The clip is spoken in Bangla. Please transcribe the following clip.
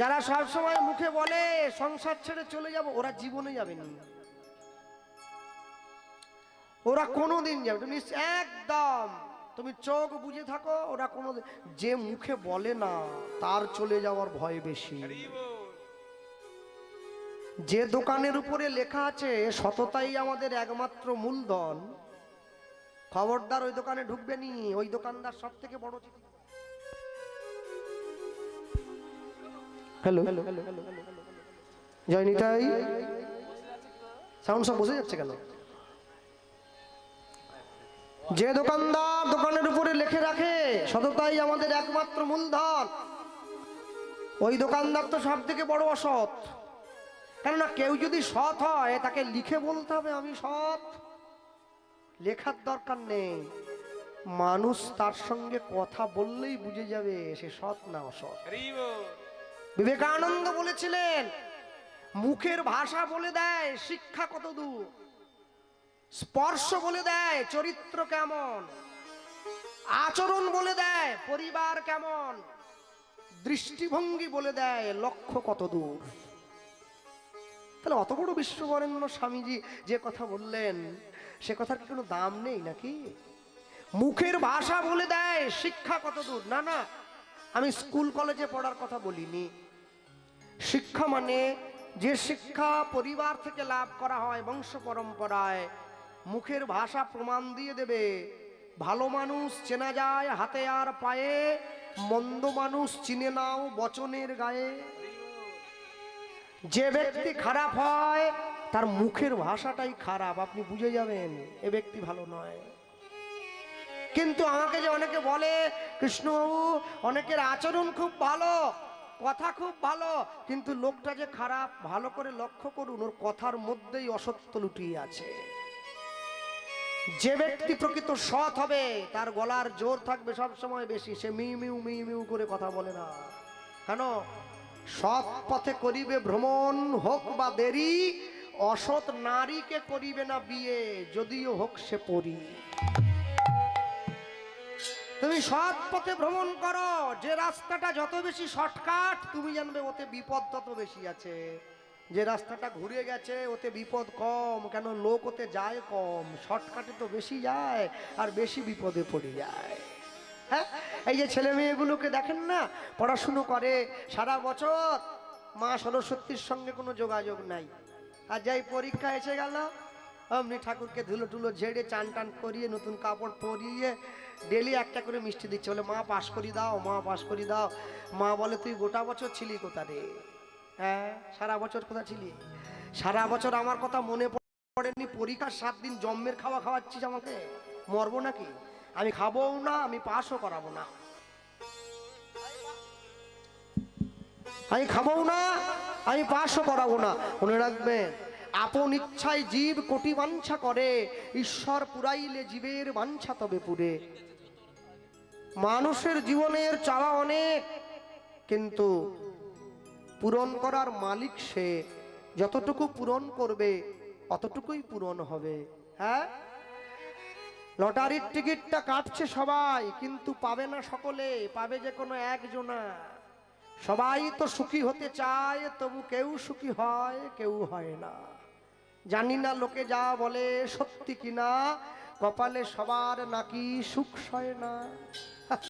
যারা সব সময় মুখে বলে, সংসার ছেড়ে চলে যাব, ওরা জীবনে যাবে না। ওরা কোনোদিন যাবে তুমি একদম, তুমি চোখ বুঝে থাকো, ওরা কোনো যে মুখে বলে না, তার চলে যাওয়ার ভয় বেশি। যে দোকানের উপরে লেখা আছে, সততাই আমাদের একমাত্র মূলধন। খবরদার ওই দোকানে ঢুকবে নি, ওই দোকানদার সব থেকে বড় হ্যালো জয় নিতাই সাউন্ড সব বসে যাচ্ছে কেন? যে দোকানদার দোকানের উপরে লিখে রাখে সততাই আমাদের একমাত্র মূলধন। ওই দোকানদার তো সব থেকে বড় অসৎ। কেননা কেউ যদি সৎ হয় তাকে লিখে বলতে হবে আমি সৎ। লেখার দরকার নেই। মানুষ তার সঙ্গে কথা বললেই বুঝে যাবে সে সৎ না অসৎ। বিবেকানন্দ বলেছিলেন, মুখের ভাষা বলে দেয় শিক্ষা কত দূর, স্পর্শ বলে দেয় চরিত্র কেমন, আচরণ বলে দেয় পরিবার কেমন, দৃষ্টিভঙ্গি বলে দেয় লক্ষ্য কত দূর। তাহলে অত বড় বিশ্ববরেণ্য স্বামীজি যে কথা বললেন, সে কথার কি কোনো দাম নেই নাকি? মুখের ভাষা বলে দেয় শিক্ষা কত দূর। না না আমি স্কুল কলেজে পড়ার কথা বলিনি। শিক্ষা মানে যে শিক্ষা পরিবার থেকে লাভ করা হয় বংশ পরম্পরায়, মুখের ভাষা প্রমাণ দিয়ে দেবে। ভালো মানুষ চেনা যায় হাতে আর পায়ে, মন্দ মানুষ চিনে নাও বচনের গায়ে। যে ব্যক্তি খারাপ হয়, তার মুখের ভাষাটাই খারাপ, আপনি বুঝে যাবেন, এ ব্যক্তি ভালো নয়। কিন্তু আমাকে যে অনেকে বলে, কৃষ্ণবাবু, অনেকের আচরণ খুব ভালো, কথা খুব ভালো, কিন্তু লোকটা যে খারাপ, ভালো করে লক্ষ্য করুন, ওর কথার মধ্যেই অসত্য লুটিয়ে আছে। যে ব্যক্তি প্রকৃত সৎ হবে, তার গলার জোর থাকবে সব সময় বেশি, সে মিউ মিউ মিউ করে কথা বলে না। কেন? সৎ পথে করিবে ভ্রমণ হোক বা দেরি, অসৎ নারীকে করিবে না বিয়ে, যদিও হোক সে পরি। তুমি সৎ পথে ভ্রমণ করো। যে রাস্তাটা যত বেশি শর্টকাট, তুমি জানবে ওতে বিপদ তত বেশি আছে। যে রাস্তাটা ঘুরে গেছে, ওতে বিপদ কম, কেন লোক ওতে যায় কম, শর্টকাটে তো বেশি যায়, আর বেশি বিপদে পড়ে যায়। হ্যাঁ? এই যে ছেলে মেয়েগুলোকে দেখেন না, পড়াশুনো করে, সারা বছর মা সরস্বতীর সঙ্গে কোনো যোগাযোগ নাই। আর যাই পরীক্ষা এসে গেল অমনি ঠাকুরকে ধুলো টুলো ঝেড়ে চান টান করিয়ে নতুন কাপড় পরিয়ে ডেলি একটা করে মিষ্টি দিচ্ছে। বলে, মা, পাশ করি দাও, মা, পাশ করি দাও। মা বলে, তুই গোটা বছর ছিলি কোথা রে হ্যাঁ সারা বছর কোথা ছিলি? সারা বছর আমার কথা মনে পড়েনি। পরীক্ষার সাত দিন জন্মের খাওয়া খাওয়াচ্ছিস আমাকে? মরবো নাকি? আমি খাবও না, আমি পাশও করাবো না। আমি খাবও না, আমি পাশও করাবো না। মনে রাখবেন? আপন ইচ্ছায় জীব কোটি বাঞ্ছা করে, ঈশ্বর পুরাইলে জীবের বাঞ্ছা তবে পুরে। মানুষের জীবনের চাওয়া অনেক, কিন্তু পূরণ করার মালিক সে। যতটুকু পূরণ করবে, অতটুকুই পূরণ হবে। হ্যাঁ? লটারির টিকিটটা কাটছে সবাই, কিন্তু পাবে না সকলে, পাবে যে কোনো একজনা। সবাই তো সুখী হতে চায়, তবু কেউ সুখী হয়, কেউ হয় না। জানি না লোকে যা বলে সত্যি কিনা কপালে সবার নাকি সুখ সয় না?